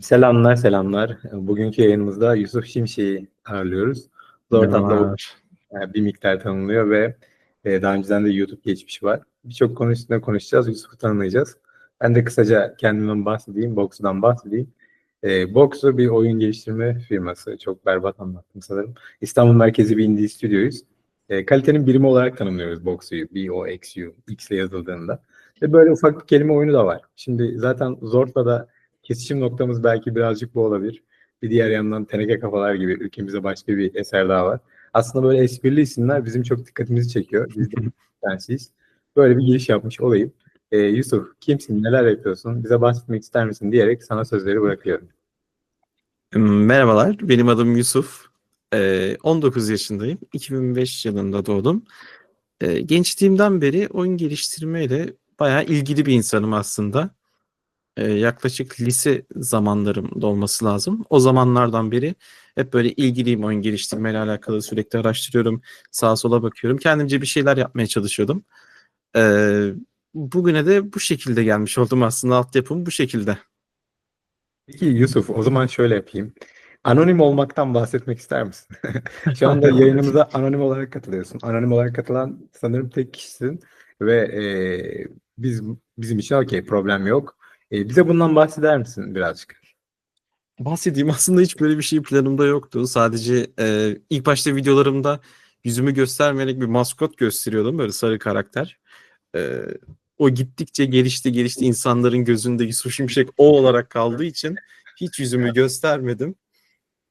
Selamlar, selamlar. Bugünkü yayınımızda Yusuf Şimşek'i ağırlıyoruz. Zor tatlı e, bir miktar tanımlıyor ve e, daha önceden de YouTube geçmişi var. Birçok konu üstünde konuşacağız, Yusuf'u tanımlayacağız. Ben de kısaca kendimden bahsedeyim, Box'dan bahsedeyim. E, Box'u bir oyun geliştirme firması. Çok berbat anlattım sanırım. İstanbul merkezi bir indie stüdyoyuz. E, kalitenin birimi olarak tanımlıyoruz Box'u, B-O-X-U, X ile yazıldığında. Ve böyle ufak bir kelime oyunu da var. Şimdi zaten Zort'la da kesişim noktamız belki birazcık bu olabilir. Bir diğer yandan Teneke Kafalar gibi ülkemizde başka bir eser daha var. Aslında böyle esprili isimler bizim çok dikkatimizi çekiyor. Biz de tanesiyiz. Böyle bir giriş yapmış olayım. Ee, Yusuf, kimsin, neler yapıyorsun, bize bahsetmek ister misin diyerek sana sözleri bırakıyorum. Merhabalar, benim adım Yusuf. Ee, 19 yaşındayım. 2005 yılında doğdum. Ee, gençliğimden beri oyun geliştirmeyle bayağı ilgili bir insanım aslında. Ee, yaklaşık lise zamanlarımda olması lazım. O zamanlardan beri hep böyle ilgiliyim oyun geliştirmeyle alakalı sürekli araştırıyorum. Sağa sola bakıyorum. Kendimce bir şeyler yapmaya çalışıyordum. Ee, bugüne de bu şekilde gelmiş oldum aslında. Altyapım bu şekilde. Peki Yusuf, o zaman şöyle yapayım. Anonim olmaktan bahsetmek ister misin? Şu anda yayınımıza anonim olarak katılıyorsun. Anonim olarak katılan sanırım tek kişisin ve e, biz bizim için okey, problem yok. E, bize bundan bahseder misin birazcık? Bahsedeyim aslında hiç böyle bir şey planımda yoktu. Sadece e, ilk başta videolarımda yüzümü göstermeyerek bir maskot gösteriyordum böyle sarı karakter. E, o gittikçe gelişti gelişti insanların gözünde Yusuf Şimşek o olarak kaldığı için hiç yüzümü göstermedim.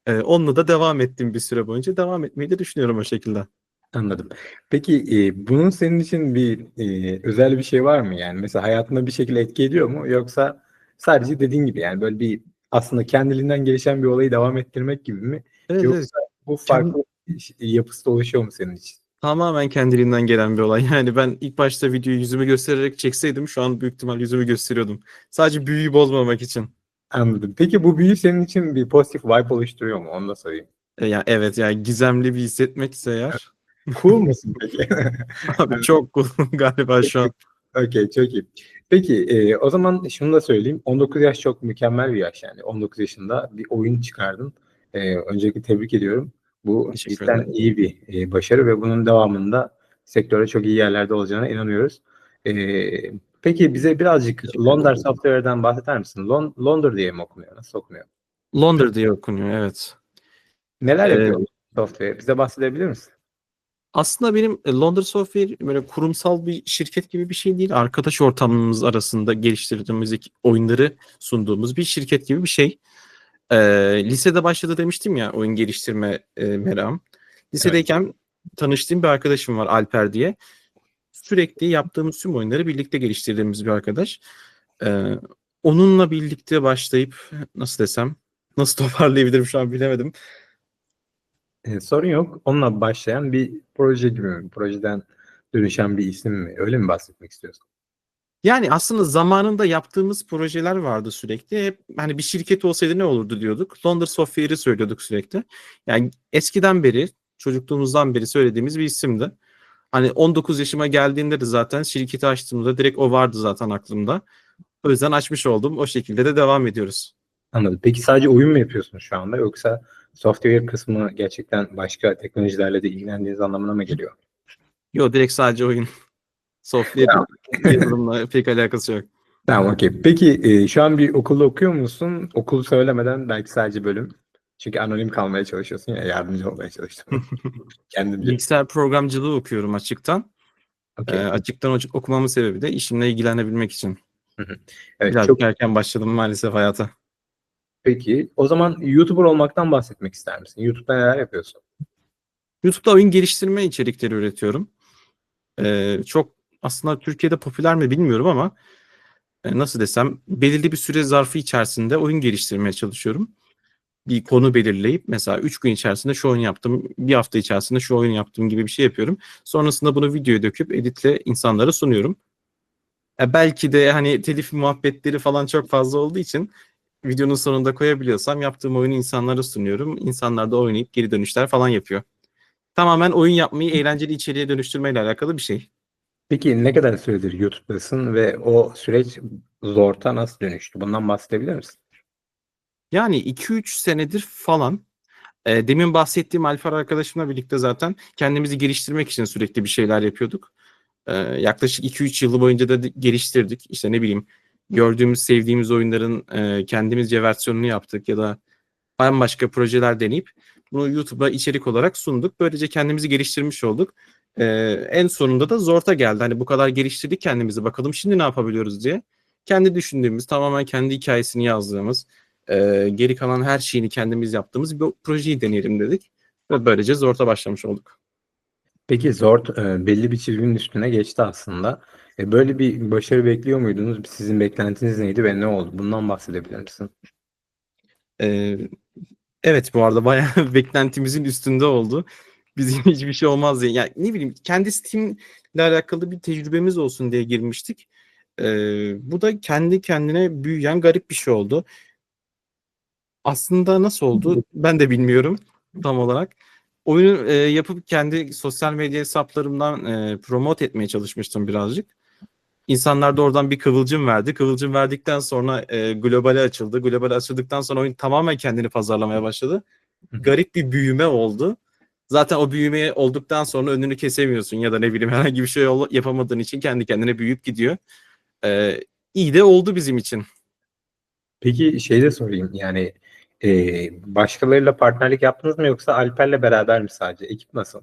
E, onunla da devam ettim bir süre boyunca. Devam etmeyi de düşünüyorum o şekilde. Anladım. Peki e, bunun senin için bir e, özel bir şey var mı? Yani mesela hayatında bir şekilde etki ediyor mu? Yoksa sadece dediğin gibi yani böyle bir aslında kendiliğinden gelişen bir olayı devam ettirmek gibi mi? Evet, Yoksa evet. bu farklı yapısı da oluşuyor mu senin için? Tamamen kendiliğinden gelen bir olay. Yani ben ilk başta videoyu yüzümü göstererek çekseydim şu an büyük ihtimal yüzümü gösteriyordum. Sadece büyüyü bozmamak için. Anladım. Peki bu büyü senin için bir pozitif vibe oluşturuyor mu? Onu da sorayım. E, yani evet yani gizemli bir hissetmekse eğer. Cool musun peki? Abi çok cool galiba şu an. Okey, çok iyi. Peki e, o zaman şunu da söyleyeyim. 19 yaş çok mükemmel bir yaş yani. 19 yaşında bir oyun çıkardın. E, öncelikle tebrik ediyorum. Bu cidden iyi bir e, başarı ve bunun devamında sektörde çok iyi yerlerde olacağına inanıyoruz. E, peki bize birazcık ederim. Software'den bahseder misin? Lon Londar diye mi okunuyor? Nasıl okunuyor? Londra diye okunuyor evet. Neler Ee, yapıyor Software? Bize bahsedebilir misin? Aslında benim e, Londra Software böyle kurumsal bir şirket gibi bir şey değil. Arkadaş ortamımız arasında geliştirdiğimiz oyunları sunduğumuz bir şirket gibi bir şey. Ee, lisede başladı demiştim ya oyun geliştirme e, merakım. Lisedeyken tanıştığım bir arkadaşım var Alper diye. Sürekli yaptığımız tüm oyunları birlikte geliştirdiğimiz bir arkadaş. Ee, onunla birlikte başlayıp nasıl desem nasıl toparlayabilirim şu an bilemedim. E, sorun yok. Onunla başlayan bir proje gibi mi? Projeden dönüşen bir isim mi? Öyle mi bahsetmek istiyorsun? Yani aslında zamanında yaptığımız projeler vardı sürekli. Hep hani bir şirket olsaydı ne olurdu diyorduk. Londra Software'i söylüyorduk sürekli. Yani eskiden beri, çocukluğumuzdan beri söylediğimiz bir isimdi. Hani 19 yaşıma geldiğinde de zaten şirketi açtığımda direkt o vardı zaten aklımda. O yüzden açmış oldum. O şekilde de devam ediyoruz. Anladım. Peki sadece oyun mu yapıyorsun şu anda yoksa software kısmı gerçekten başka teknolojilerle de ilgilendiğiniz anlamına mı geliyor? Yo direkt sadece oyun. Software yazılımla pek alakası yok. Tamam okey. Peki e, şu an bir okulda okuyor musun? Okulu söylemeden belki sadece bölüm. Çünkü anonim kalmaya çalışıyorsun ya yardımcı olmaya çalıştım. Kendimce. Bilgisayar programcılığı okuyorum açıktan. Okey. Ee, açıktan okumamın sebebi de işimle ilgilenebilmek için. Evet, Birazcık çok erken başladım maalesef hayata. Peki. O zaman YouTuber olmaktan bahsetmek ister misin? YouTube'da neler yapıyorsun? YouTube'da oyun geliştirme içerikleri üretiyorum. Ee, çok aslında Türkiye'de popüler mi bilmiyorum ama e, nasıl desem belirli bir süre zarfı içerisinde oyun geliştirmeye çalışıyorum. Bir konu belirleyip mesela 3 gün içerisinde şu oyun yaptım, bir hafta içerisinde şu oyun yaptım gibi bir şey yapıyorum. Sonrasında bunu videoya döküp editle insanlara sunuyorum. E, belki de hani telif muhabbetleri falan çok fazla olduğu için videonun sonunda koyabiliyorsam yaptığım oyunu insanlara sunuyorum. İnsanlar da oynayıp geri dönüşler falan yapıyor. Tamamen oyun yapmayı eğlenceli içeriğe dönüştürmeyle alakalı bir şey. Peki ne kadar süredir YouTube'dasın ve o süreç Zort'a nasıl dönüştü? Bundan bahsedebilir misin? Yani 2-3 senedir falan e, demin bahsettiğim Alfar arkadaşımla birlikte zaten kendimizi geliştirmek için sürekli bir şeyler yapıyorduk. E, yaklaşık 2-3 yıl boyunca da geliştirdik. İşte ne bileyim gördüğümüz, sevdiğimiz oyunların e, kendimizce versiyonunu yaptık ya da bambaşka projeler deneyip bunu YouTube'a içerik olarak sunduk. Böylece kendimizi geliştirmiş olduk. E, en sonunda da Zort'a geldi. Hani bu kadar geliştirdik kendimizi bakalım şimdi ne yapabiliyoruz diye. Kendi düşündüğümüz, tamamen kendi hikayesini yazdığımız, e, geri kalan her şeyini kendimiz yaptığımız bir projeyi deneyelim dedik. Ve böylece Zort'a başlamış olduk. Peki Zort e, belli bir çizginin üstüne geçti aslında. E, böyle bir başarı bekliyor muydunuz? Sizin beklentiniz neydi ve ne oldu? Bundan bahsedebilir misin? E, evet bu arada bayağı beklentimizin üstünde oldu. Bizim hiçbir şey olmaz diye. Yani ne bileyim kendi Steam'le alakalı bir tecrübemiz olsun diye girmiştik. E, bu da kendi kendine büyüyen garip bir şey oldu. Aslında nasıl oldu ben de bilmiyorum tam olarak. Oyunu e, yapıp kendi sosyal medya hesaplarımdan e, promote etmeye çalışmıştım birazcık. İnsanlar da oradan bir kıvılcım verdi. Kıvılcım verdikten sonra e, globale açıldı. Globale açıldıktan sonra oyun tamamen kendini pazarlamaya başladı. Garip bir büyüme oldu. Zaten o büyüme olduktan sonra önünü kesemiyorsun ya da ne bileyim herhangi bir şey yapamadığın için kendi kendine büyüyüp gidiyor. E, iyi de oldu bizim için. Peki şey de sorayım yani e, başkalarıyla partnerlik yaptınız mı yoksa Alper'le beraber mi sadece? Ekip nasıl?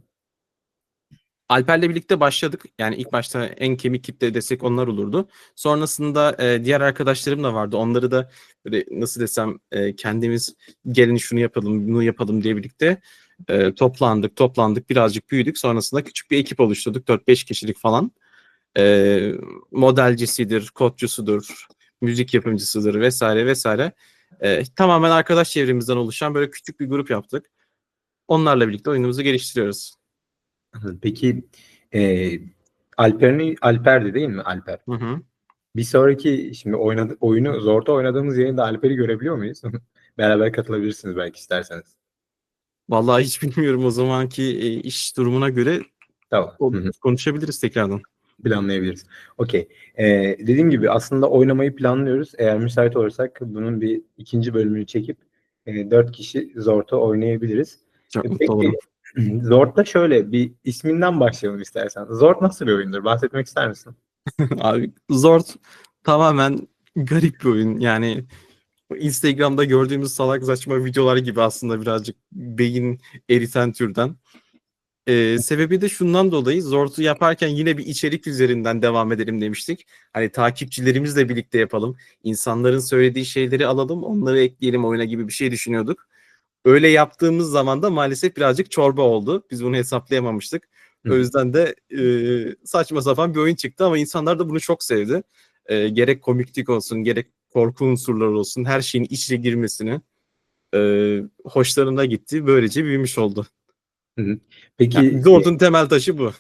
Alper'le birlikte başladık. Yani ilk başta en kemik kitle desek onlar olurdu. Sonrasında e, diğer arkadaşlarım da vardı. Onları da böyle nasıl desem e, kendimiz gelin şunu yapalım, bunu yapalım diye birlikte e, toplandık, toplandık, birazcık büyüdük. Sonrasında küçük bir ekip oluşturduk. 4-5 kişilik falan. E, modelcisidir, kodcusudur, müzik yapımcısıdır vesaire vesaire. E, tamamen arkadaş çevremizden oluşan böyle küçük bir grup yaptık. Onlarla birlikte oyunumuzu geliştiriyoruz. Peki e, Alper'in Alper'di değil mi Alper? Hı hı. Bir sonraki şimdi oynadı, oyunu Zor'da oynadığımız yayında Alper'i görebiliyor muyuz? Beraber katılabilirsiniz belki isterseniz. Vallahi hiç bilmiyorum o zamanki e, iş durumuna göre Tamam. o- konuşabiliriz tekrardan. Planlayabiliriz. Okey. Ee, dediğim gibi aslında oynamayı planlıyoruz. Eğer müsait olursak bunun bir ikinci bölümünü çekip e, dört kişi Zort'u oynayabiliriz. Çok E, mutlu Peki olurum. Zort'ta şöyle bir isminden başlayalım istersen. Zort nasıl bir oyundur? Bahsetmek ister misin? Abi Zord tamamen garip bir oyun. Yani Instagram'da gördüğümüz salak saçma videolar gibi aslında birazcık beyin eriten türden. Ee, sebebi de şundan dolayı Zord'u yaparken yine bir içerik üzerinden devam edelim demiştik. Hani takipçilerimizle birlikte yapalım. İnsanların söylediği şeyleri alalım, onları ekleyelim oyuna gibi bir şey düşünüyorduk. Öyle yaptığımız zaman da maalesef birazcık çorba oldu. Biz bunu hesaplayamamıştık. Hı. O yüzden de e, saçma sapan bir oyun çıktı ama insanlar da bunu çok sevdi. E, gerek komiklik olsun, gerek korku unsurları olsun, her şeyin içine girmesini e, hoşlarına gitti. Böylece büyümüş oldu. Peki Yani Zord'un temel taşı bu.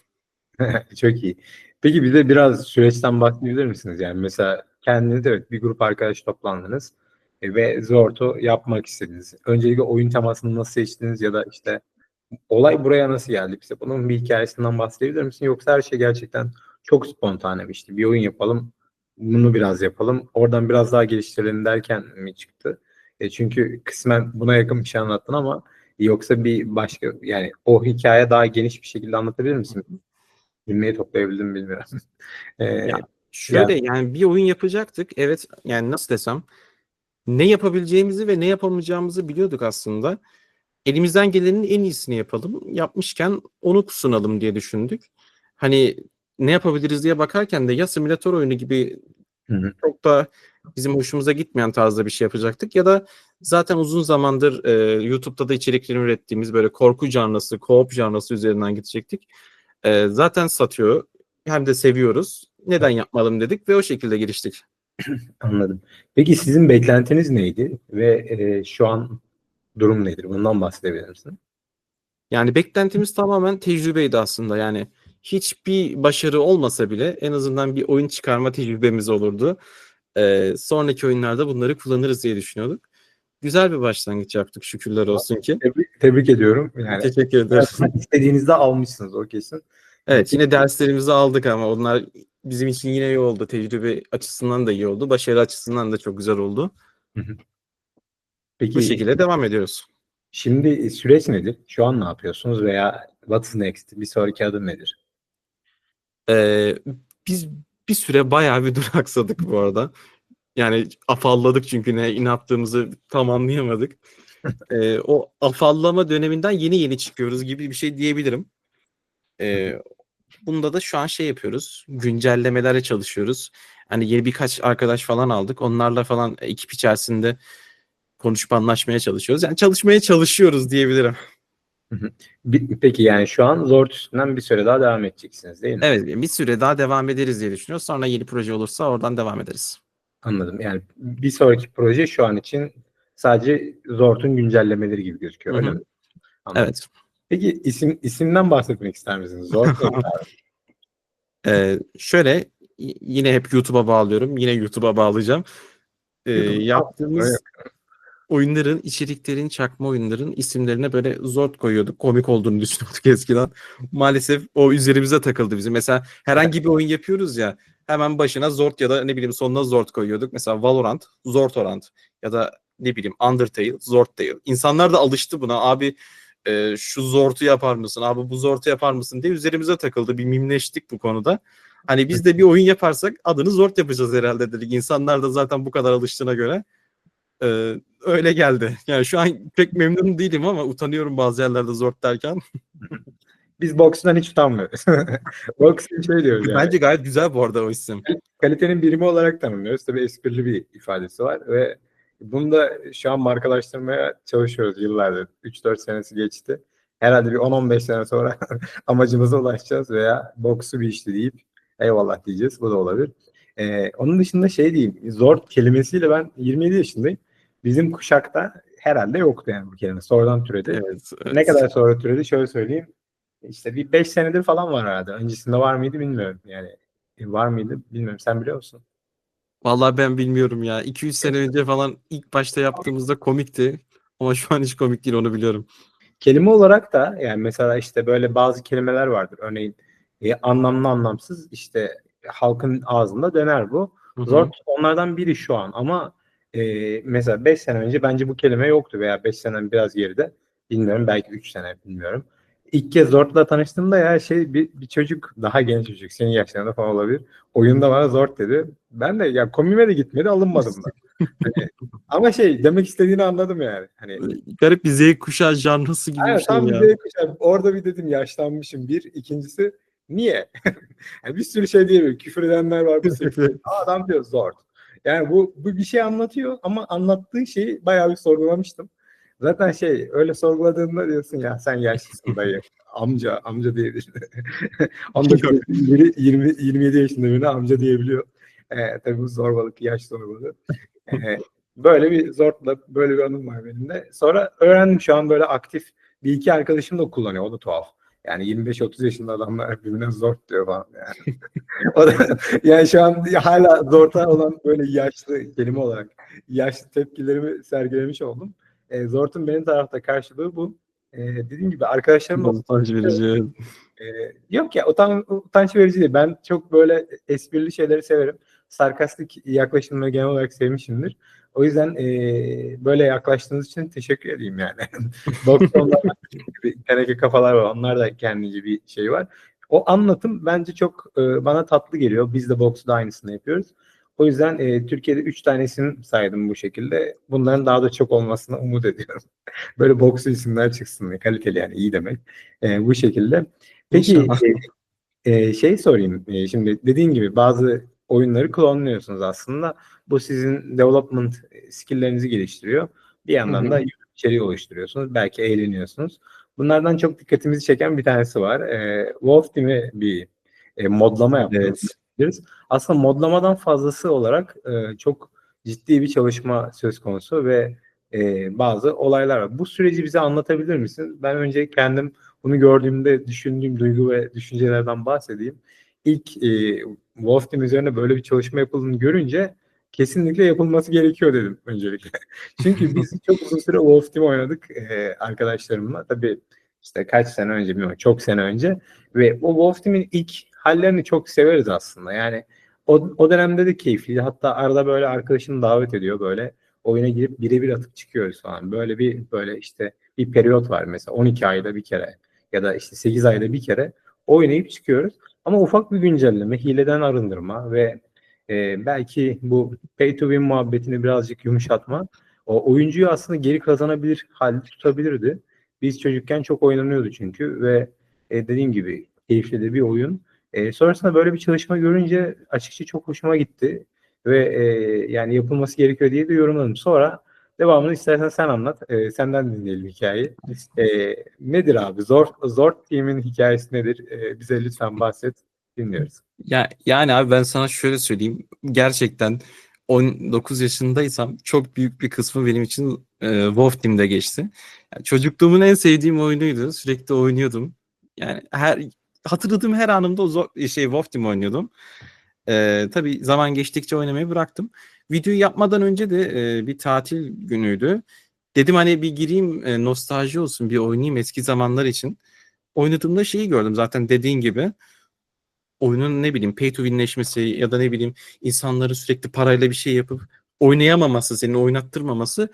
Çok iyi. Peki bize biraz süreçten bahsedebilir misiniz? Yani mesela kendiniz evet bir grup arkadaş toplandınız e, ve Zort'u yapmak istediniz. Öncelikle oyun temasını nasıl seçtiniz ya da işte olay buraya nasıl geldi? Bize bunun bir hikayesinden bahsedebilir misin? Yoksa her şey gerçekten çok spontane mi? İşte bir oyun yapalım, bunu biraz yapalım, oradan biraz daha geliştirelim derken mi çıktı? E, çünkü kısmen buna yakın bir şey anlattın ama yoksa bir başka yani o hikaye daha geniş bir şekilde anlatabilir misin? Cümleyi toplayabildim mi bilmiyorum. Ee, Ya, Şöyle yani bir oyun yapacaktık. Evet yani nasıl desem ne yapabileceğimizi ve ne yapamayacağımızı biliyorduk aslında. Elimizden gelenin en iyisini yapalım. Yapmışken onu sunalım diye düşündük. Hani ne yapabiliriz diye bakarken de ya simülatör oyunu gibi Hı hı. çok da bizim hoşumuza gitmeyen tarzda bir şey yapacaktık ya da zaten uzun zamandır e, YouTube'da da içeriklerini ürettiğimiz böyle korku canlısı, co-op canlısı üzerinden gidecektik. E, zaten satıyor hem de seviyoruz. Neden yapmalım dedik ve o şekilde giriştik. Anladım. Peki sizin beklentiniz neydi ve e, şu an durum nedir? Bundan bahsedebilir misin? Yani beklentimiz tamamen tecrübeydi aslında. Yani hiçbir başarı olmasa bile en azından bir oyun çıkarma tecrübemiz olurdu. Ee, sonraki oyunlarda bunları kullanırız diye düşünüyorduk. Güzel bir başlangıç yaptık şükürler olsun ki. Tebrik, tebrik ediyorum. Yani Teşekkür ederiz. istediğinizde almışsınız o kesin. Evet yine derslerimizi aldık ama onlar bizim için yine iyi oldu. Tecrübe açısından da iyi oldu. Başarı açısından da çok güzel oldu. Peki Bu şekilde devam ediyoruz. şimdi süreç nedir? Şu an ne yapıyorsunuz veya what's next? Bir sonraki adım nedir? Ee, biz bir süre bayağı bir duraksadık bu arada. Yani afalladık çünkü ne, ne yaptığımızı tam anlayamadık. Ee, o afallama döneminden yeni yeni çıkıyoruz gibi bir şey diyebilirim. Ee, bunda da şu an şey yapıyoruz. Güncellemelere çalışıyoruz. Hani yeni birkaç arkadaş falan aldık. Onlarla falan ekip içerisinde konuşup anlaşmaya çalışıyoruz. Yani çalışmaya çalışıyoruz diyebilirim. Peki yani şu an Zort üstünden bir süre daha devam edeceksiniz değil mi? Evet bir süre daha devam ederiz diye düşünüyoruz. Sonra yeni proje olursa oradan devam ederiz. Anladım. Yani bir sonraki proje şu an için sadece Zort'un güncellemeleri gibi gözüküyor. Hı Öyle mi? Anladım. Evet. Peki isim isimden bahsetmek ister misiniz? Abi? Ee, şöyle yine hep YouTube'a bağlıyorum. Yine YouTube'a bağlayacağım. Ee, yaptığımız oyunların, içeriklerin, çakma oyunların isimlerine böyle zort koyuyorduk. Komik olduğunu düşünüyorduk eskiden. Maalesef o üzerimize takıldı bizim. Mesela herhangi bir oyun yapıyoruz ya hemen başına zort ya da ne bileyim sonuna zort koyuyorduk. Mesela Valorant, Zortorant ya da ne bileyim Undertale, Zortale. İnsanlar da alıştı buna. Abi e, şu zortu yapar mısın? Abi bu zortu yapar mısın diye üzerimize takıldı. Bir mimleştik bu konuda. Hani biz de bir oyun yaparsak adını zort yapacağız herhalde dedik. İnsanlar da zaten bu kadar alıştığına göre e, öyle geldi. Yani şu an pek memnun değilim ama utanıyorum bazı yerlerde zort derken. Biz bokstan hiç utanmıyoruz. İçin şey diyoruz yani. Bence gayet güzel bu arada o isim. kalitenin birimi olarak tanımlıyoruz. Tabii esprili bir ifadesi var ve bunu da şu an markalaştırmaya çalışıyoruz yıllardır. 3-4 senesi geçti. Herhalde bir 10-15 sene sonra amacımıza ulaşacağız veya boksu bir işti deyip eyvallah diyeceğiz. Bu da olabilir. Ee, onun dışında şey diyeyim. Zor kelimesiyle ben 27 yaşındayım. Bizim kuşakta herhalde yoktu yani bu kelime. Sonradan türedi. Evet, evet. Ne kadar sonra türedi şöyle söyleyeyim. İşte bir 5 senedir falan var herhalde. Öncesinde var mıydı bilmiyorum. Yani e, var mıydı bilmiyorum. Sen biliyor musun? Vallahi ben bilmiyorum ya. 2-3 sene önce falan ilk başta yaptığımızda komikti. Ama şu an hiç komik değil onu biliyorum. Kelime olarak da yani mesela işte böyle bazı kelimeler vardır. Örneğin e, anlamlı anlamsız işte halkın ağzında döner bu. Hı hı. Zor onlardan biri şu an ama e, mesela 5 sene önce bence bu kelime yoktu veya 5 sene biraz geride. Bilmiyorum belki 3 sene bilmiyorum. İlk kez Zort'la tanıştığımda ya şey bir, bir çocuk daha genç çocuk senin yaşlarında falan olabilir. Oyunda bana Zort dedi. Ben de ya komime de gitmedi alınmadım da. Hani, ama şey demek istediğini anladım yani. Hani Garip bir Z kuşağı janrası gibi Aynen, bir şey tam ya. Z kuşağı. Orada bir dedim yaşlanmışım bir. İkincisi niye? yani bir sürü şey diyebilirim. Küfür edenler var. Bir sürü. Aa, adam diyor zor. Yani bu, bu bir şey anlatıyor ama anlattığı şeyi bayağı bir sorgulamıştım. Zaten şey öyle sorguladığında diyorsun ya sen yaşlısın dayı. Amca, amca diyebilir. 19, 20, 20, 27 yaşında birine amca diyebiliyor. Ee, tabii bu zorbalık, yaş sorumluluğu. Ee, böyle bir zorla böyle bir anım var benim de. Sonra öğrendim şu an böyle aktif bir iki arkadaşım da kullanıyor. O da tuhaf. Yani 25-30 yaşında adamlar birbirine zor diyor falan yani. o da, yani şu an hala zorta olan böyle yaşlı kelime olarak yaşlı tepkilerimi sergilemiş oldum. E, Zort'un benim tarafta karşılığı bu. E, dediğim gibi arkadaşlarımla Utanç verici. e, yok ya utan, utanç verici değil. Ben çok böyle esprili şeyleri severim. Sarkastik yaklaşımları genel olarak sevmişimdir. O yüzden e, böyle yaklaştığınız için teşekkür edeyim yani. Doktorlar gibi teneke kafalar var. Onlar da kendince bir şey var. O anlatım bence çok e, bana tatlı geliyor. Biz de boksu da aynısını yapıyoruz. O yüzden e, Türkiye'de 3 tane isim saydım bu şekilde. Bunların daha da çok olmasını umut ediyorum. Böyle boks isimler çıksın. Kaliteli yani iyi demek. E, bu şekilde. Peki İnşallah. e, e, şey sorayım. E, şimdi dediğin gibi bazı oyunları klonluyorsunuz aslında. Bu sizin development skilllerinizi geliştiriyor. Bir yandan da içeriği oluşturuyorsunuz. Belki eğleniyorsunuz. Bunlardan çok dikkatimizi çeken bir tanesi var. E, Wolf Team'e bir e, modlama yaptınız. Evet. Diyebiliriz. Aslında modlamadan fazlası olarak e, çok ciddi bir çalışma söz konusu ve e, bazı olaylar var. Bu süreci bize anlatabilir misin? Ben önce kendim bunu gördüğümde düşündüğüm duygu ve düşüncelerden bahsedeyim. İlk e, Wolf üzerine böyle bir çalışma yapıldığını görünce kesinlikle yapılması gerekiyor dedim öncelikle. Çünkü biz çok uzun süre Wolf Team oynadık e, arkadaşlarımla. Tabii işte kaç sene önce bilmiyorum çok sene önce ve o Wolf Team'in ilk hallerini çok severiz aslında. Yani o, o dönemde de keyifli. Hatta arada böyle arkadaşını davet ediyor böyle. oyuna girip birebir atıp çıkıyoruz falan. Böyle bir böyle işte bir periyot var mesela 12 ayda bir kere ya da işte 8 ayda bir kere oynayıp çıkıyoruz. Ama ufak bir güncelleme, hileden arındırma ve e, belki bu pay to win muhabbetini birazcık yumuşatma o oyuncuyu aslında geri kazanabilir halde tutabilirdi. Biz çocukken çok oynanıyordu çünkü ve e, dediğim gibi keyifli de bir oyun. E, sonrasında böyle bir çalışma görünce açıkçası çok hoşuma gitti ve e, yani yapılması gerekiyor diye de yorumladım. Sonra devamını istersen sen anlat. E, senden dinleyelim hikayeyi. E, nedir abi? Zor Zor Team'in hikayesi nedir? E, bize lütfen bahset. Dinliyoruz. Ya yani abi ben sana şöyle söyleyeyim. Gerçekten 19 yaşındaysam çok büyük bir kısmı benim için e, WoW Team'de geçti. Yani çocukluğumun en sevdiğim oyunuydu. Sürekli oynuyordum. Yani her hatırladığım her anımda o zo- şey WoW Team oynuyordum. E, tabii zaman geçtikçe oynamayı bıraktım. Videoyu yapmadan önce de e, bir tatil günüydü. Dedim hani bir gireyim e, nostalji olsun bir oynayayım eski zamanlar için. Oynadığımda şeyi gördüm zaten dediğin gibi oyunun ne bileyim pay to winleşmesi ya da ne bileyim insanları sürekli parayla bir şey yapıp oynayamaması, seni oynattırmaması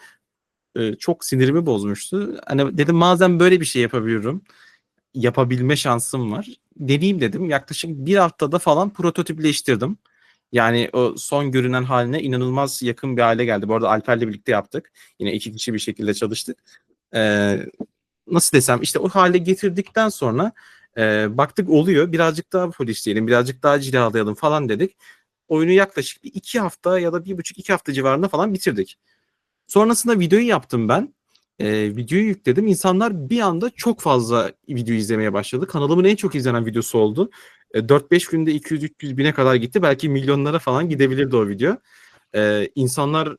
e, çok sinirimi bozmuştu. Hani dedim madem böyle bir şey yapabiliyorum, yapabilme şansım var. Deneyeyim dedim. Yaklaşık bir haftada falan prototipleştirdim. Yani o son görünen haline inanılmaz yakın bir hale geldi. Bu arada Alper'le birlikte yaptık. Yine iki kişi bir şekilde çalıştık. Ee, nasıl desem işte o hale getirdikten sonra e, baktık oluyor. Birazcık daha polisleyelim, birazcık daha cilalayalım falan dedik. Oyunu yaklaşık bir iki hafta ya da bir buçuk iki hafta civarında falan bitirdik. Sonrasında videoyu yaptım ben. E, videoyu yükledim. İnsanlar bir anda çok fazla video izlemeye başladı. Kanalımın en çok izlenen videosu oldu. E, 4-5 günde 200-300 bine kadar gitti. Belki milyonlara falan gidebilirdi o video. E, insanlar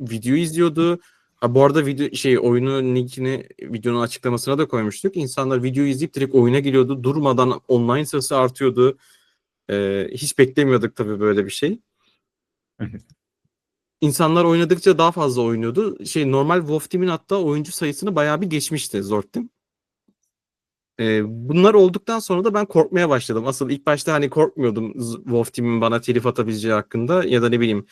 video izliyordu. Ha, bu arada video şey oyunun linkini videonun açıklamasına da koymuştuk. İnsanlar videoyu izleyip direkt oyuna giriyordu. Durmadan online sayısı artıyordu. E, hiç beklemiyorduk tabii böyle bir şey. İnsanlar oynadıkça daha fazla oynuyordu. Şey normal WoW Team'in hatta oyuncu sayısını bayağı bir geçmişti Zord Team. Ee, bunlar olduktan sonra da ben korkmaya başladım. Asıl ilk başta hani korkmuyordum WoW Team'in bana telif atabileceği hakkında ya da ne bileyim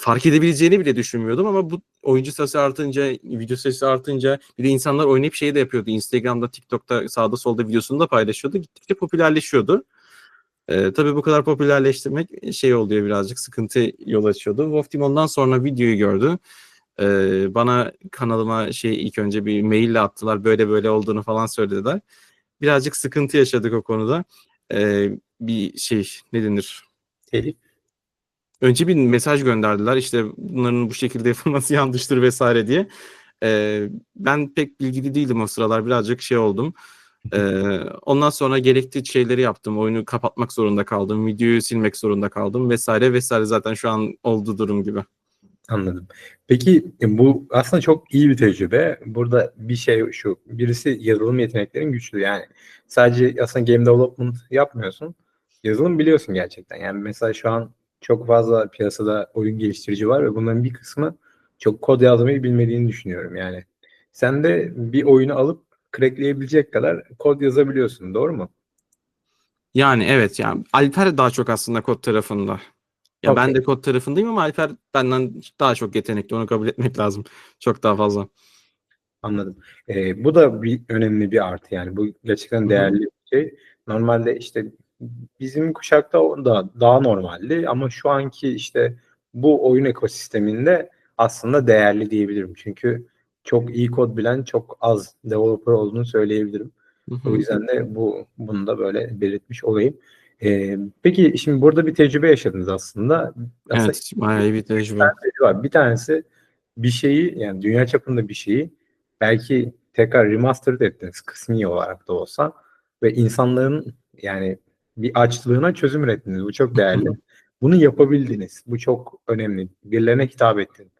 fark edebileceğini bile düşünmüyordum ama bu oyuncu sayısı artınca, video sayısı artınca bir de insanlar oynayıp şey de yapıyordu. Instagram'da, TikTok'ta sağda solda videosunu da paylaşıyordu. Gittikçe popülerleşiyordu. Ee, tabii bu kadar popülerleştirmek şey oluyor birazcık sıkıntı yol açıyordu. Wolf Team ondan sonra videoyu gördü. Ee, bana kanalıma şey ilk önce bir maille attılar. Böyle böyle olduğunu falan söylediler. Birazcık sıkıntı yaşadık o konuda. Ee, bir şey ne denir? Telif. Önce bir mesaj gönderdiler. İşte bunların bu şekilde yapılması yanlıştır vesaire diye. Ee, ben pek bilgili değildim o sıralar. Birazcık şey oldum. Ee, ondan sonra gerekli şeyleri yaptım. Oyunu kapatmak zorunda kaldım. Videoyu silmek zorunda kaldım vesaire vesaire. Zaten şu an olduğu durum gibi. Anladım. Peki e, bu aslında çok iyi bir tecrübe. Burada bir şey şu. Birisi yazılım yeteneklerin güçlü. Yani sadece aslında game development yapmıyorsun. Yazılım biliyorsun gerçekten. Yani mesela şu an çok fazla piyasada oyun geliştirici var ve bunların bir kısmı çok kod yazmayı bilmediğini düşünüyorum. Yani sen de bir oyunu alıp crackleyebilecek kadar kod yazabiliyorsun. Doğru mu? Yani evet yani Alper daha çok aslında kod tarafında. Ya ben Okey. de kod tarafındayım ama Alper benden daha çok yetenekli. Onu kabul etmek lazım. Çok daha fazla. Anladım. Ee, bu da bir önemli bir artı yani. Bu gerçekten değerli bir şey. Normalde işte bizim kuşakta da daha normaldi ama şu anki işte bu oyun ekosisteminde aslında değerli diyebilirim. Çünkü çok iyi kod bilen çok az developer olduğunu söyleyebilirim. Hı hı. O yüzden de bu bunu da böyle belirtmiş olayım. Ee, peki şimdi burada bir tecrübe yaşadınız aslında. Aslında Evet, bayağı bir tecrübe. var. Bir tanesi bir şeyi yani dünya çapında bir şeyi belki tekrar remastered ettiniz kısmi olarak da olsa ve insanların yani bir açlığına çözüm ürettiniz. Bu çok değerli. Bunu yapabildiniz. Bu çok önemli. Birilerine hitap ettin.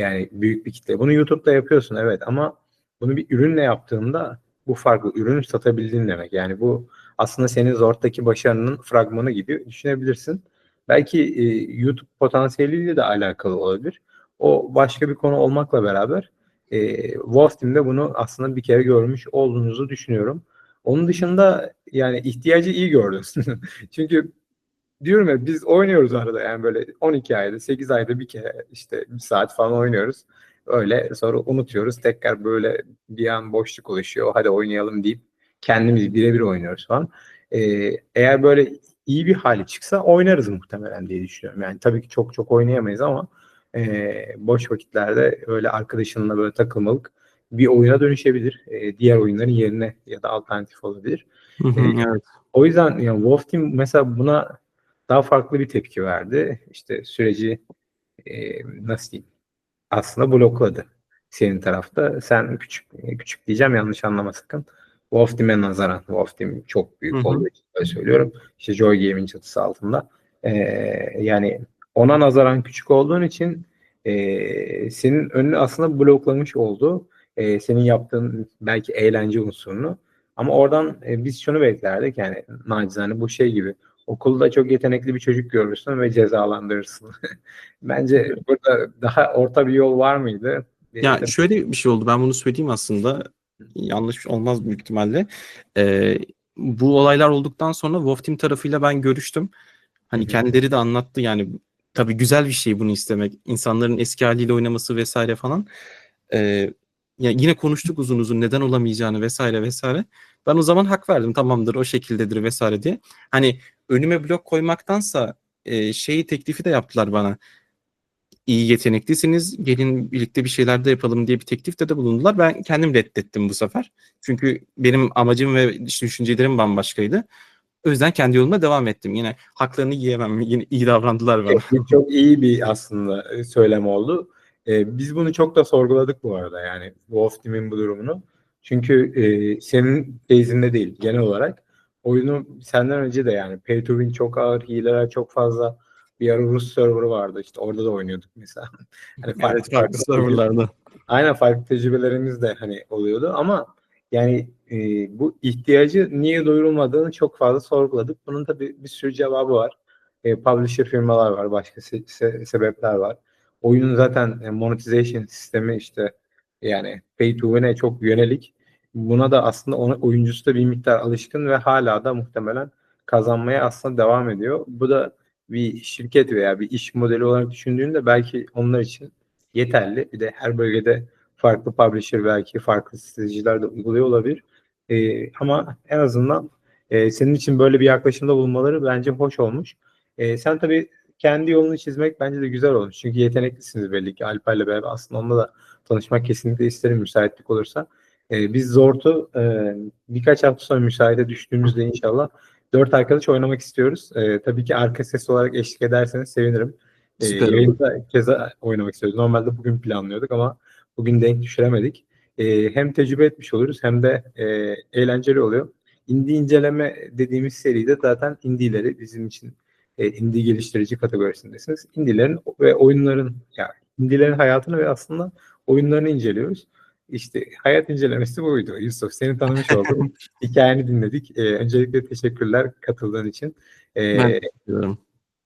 Yani büyük bir kitle. Bunu YouTube'da yapıyorsun evet ama bunu bir ürünle yaptığında bu farklı. Ürünü satabildiğin demek. Yani bu aslında senin Zord'daki başarının fragmanı gibi düşünebilirsin. Belki e, YouTube potansiyeliyle de alakalı olabilir. O başka bir konu olmakla beraber e, Wolf Team'de bunu aslında bir kere görmüş olduğunuzu düşünüyorum. Onun dışında yani ihtiyacı iyi gördünüz. Çünkü diyorum ya biz oynuyoruz arada yani böyle 12 ayda 8 ayda bir kere işte bir saat falan oynuyoruz. Öyle sonra unutuyoruz. Tekrar böyle bir an boşluk oluşuyor. Hadi oynayalım deyip kendimiz birebir oynuyoruz falan. Ee, eğer böyle iyi bir hali çıksa oynarız muhtemelen diye düşünüyorum. Yani tabii ki çok çok oynayamayız ama e, boş vakitlerde öyle arkadaşınla böyle takılmalık bir oyuna dönüşebilir. E, diğer oyunların yerine ya da alternatif olabilir. Hı hı, E, evet. O yüzden yani Wolf Team mesela buna daha farklı bir tepki verdi. İşte süreci e, nasıl diyeyim aslında blokladı senin tarafta. Sen küçük küçük diyeceğim yanlış anlama sakın. Wolf Team'e nazaran Wolf Team çok büyük Hı hı. olduğu için öyle söylüyorum. İşte Joy Game'in çatısı altında. E, yani ona nazaran küçük olduğun için e, senin önünü aslında bloklamış oldu. E, senin yaptığın belki eğlence unsurunu. Ama oradan e, biz şunu beklerdik yani nacizane bu şey gibi. Okulda çok yetenekli bir çocuk görürsün ve cezalandırırsın. Bence burada daha orta bir yol var mıydı? Ya tabii- şöyle bir şey oldu. Ben bunu söyleyeyim aslında. Yanlış olmaz büyük ihtimalle. Ee, bu olaylar olduktan sonra Wolf Team tarafıyla ben görüştüm. Hani kendileri de anlattı yani tabii güzel bir şey bunu istemek. İnsanların eski haliyle oynaması vesaire falan. Ee, ya yine konuştuk uzun uzun neden olamayacağını vesaire vesaire. Ben o zaman hak verdim tamamdır o şekildedir vesaire diye. Hani önüme blok koymaktansa e, şeyi teklifi de yaptılar bana iyi yeteneklisiniz. Gelin birlikte bir şeyler de yapalım diye bir teklifte de bulundular. Ben kendim reddettim bu sefer. Çünkü benim amacım ve düşüncelerim bambaşkaydı. O yüzden kendi yoluma devam ettim. Yine haklarını yiyemem. Yine iyi davrandılar bana. Bu çok iyi bir aslında e, söylem oldu. E, biz bunu çok da sorguladık bu arada yani Wolf Team'in bu durumunu. Çünkü e, senin base'inde değil genel olarak oyunu senden önce de yani pay to win çok ağır, hileler çok fazla. Bir ara Rus serverı vardı işte orada da oynuyorduk mesela. Hani Evet, farklı serverlarda. Aynen farklı tecrübelerimiz de hani oluyordu ama yani e, bu ihtiyacı niye duyurulmadığını çok fazla sorguladık. Bunun tabii bir sürü cevabı var. E, publisher firmalar var, başka se- se- sebepler var. Oyunun zaten e, monetization sistemi işte yani pay to win'e çok yönelik. Buna da aslında ona, oyuncusu da bir miktar alışkın ve hala da muhtemelen kazanmaya aslında devam ediyor. Bu da bir şirket veya bir iş modeli olarak düşündüğünde belki onlar için yeterli. Bir de her bölgede farklı publisher belki farklı stratejiler de uyguluyor olabilir. Ee, ama en azından e, senin için böyle bir yaklaşımda bulunmaları bence hoş olmuş. Ee, sen tabii kendi yolunu çizmek bence de güzel olmuş. Çünkü yeteneklisiniz belli ki Alper'le beraber. Aslında onunla da tanışmak kesinlikle isterim müsaitlik olursa. Ee, biz Zort'u e, birkaç hafta sonra müsaade düştüğümüzde inşallah dört arkadaş oynamak istiyoruz. Ee, tabii ki arka ses olarak eşlik ederseniz sevinirim. Olur. yayında keza oynamak istiyoruz. Normalde bugün planlıyorduk ama bugün denk düşüremedik. Ee, hem tecrübe etmiş oluruz hem de e, eğlenceli oluyor. Indie inceleme dediğimiz seride zaten indie'leri bizim için e, indie geliştirici kategorisindesiniz. Indie'lerin ve oyunların yani indie'lerin hayatını ve aslında oyunlarını inceliyoruz. İşte hayat incelemesi buydu. Yusuf seni tanımış oldum. Hikayeni dinledik. Ee, öncelikle teşekkürler katıldığın için. Ee, Ben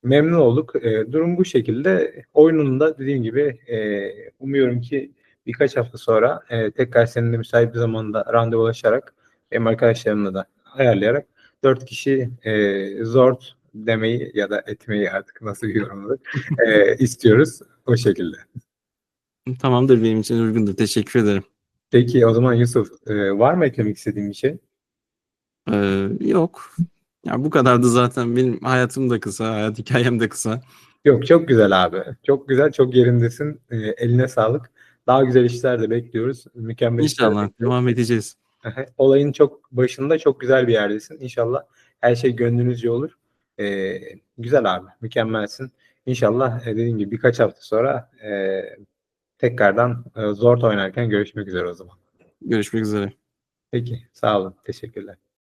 memnun olduk. E, durum bu şekilde. Oyunun da dediğim gibi e, umuyorum ki birkaç hafta sonra e, tekrar seninle müsait bir zamanda randevulaşarak benim arkadaşlarımla da ayarlayarak dört kişi e, zor demeyi ya da etmeyi artık nasıl yorumladık e, istiyoruz o şekilde. Tamamdır benim için uygundur. Teşekkür ederim. Peki o zaman Yusuf e, var mı eklemek istediğin bir şey? Ee, yok. Ya bu kadardı zaten. Benim hayatım da kısa, hayat hikayem de kısa. Yok çok güzel abi. Çok güzel, çok yerindesin. E, eline sağlık. Daha güzel işler de bekliyoruz. Mükemmel işler İnşallah bekliyoruz. devam edeceğiz. Olayın çok başında çok güzel bir yerdesin. İnşallah her şey gönlünüzce olur. Ee, güzel abi, mükemmelsin. İnşallah e, dediğim gibi birkaç hafta sonra e, tekrardan e, zor oynarken görüşmek üzere o zaman. Görüşmek üzere. Peki, sağ olun. Teşekkürler.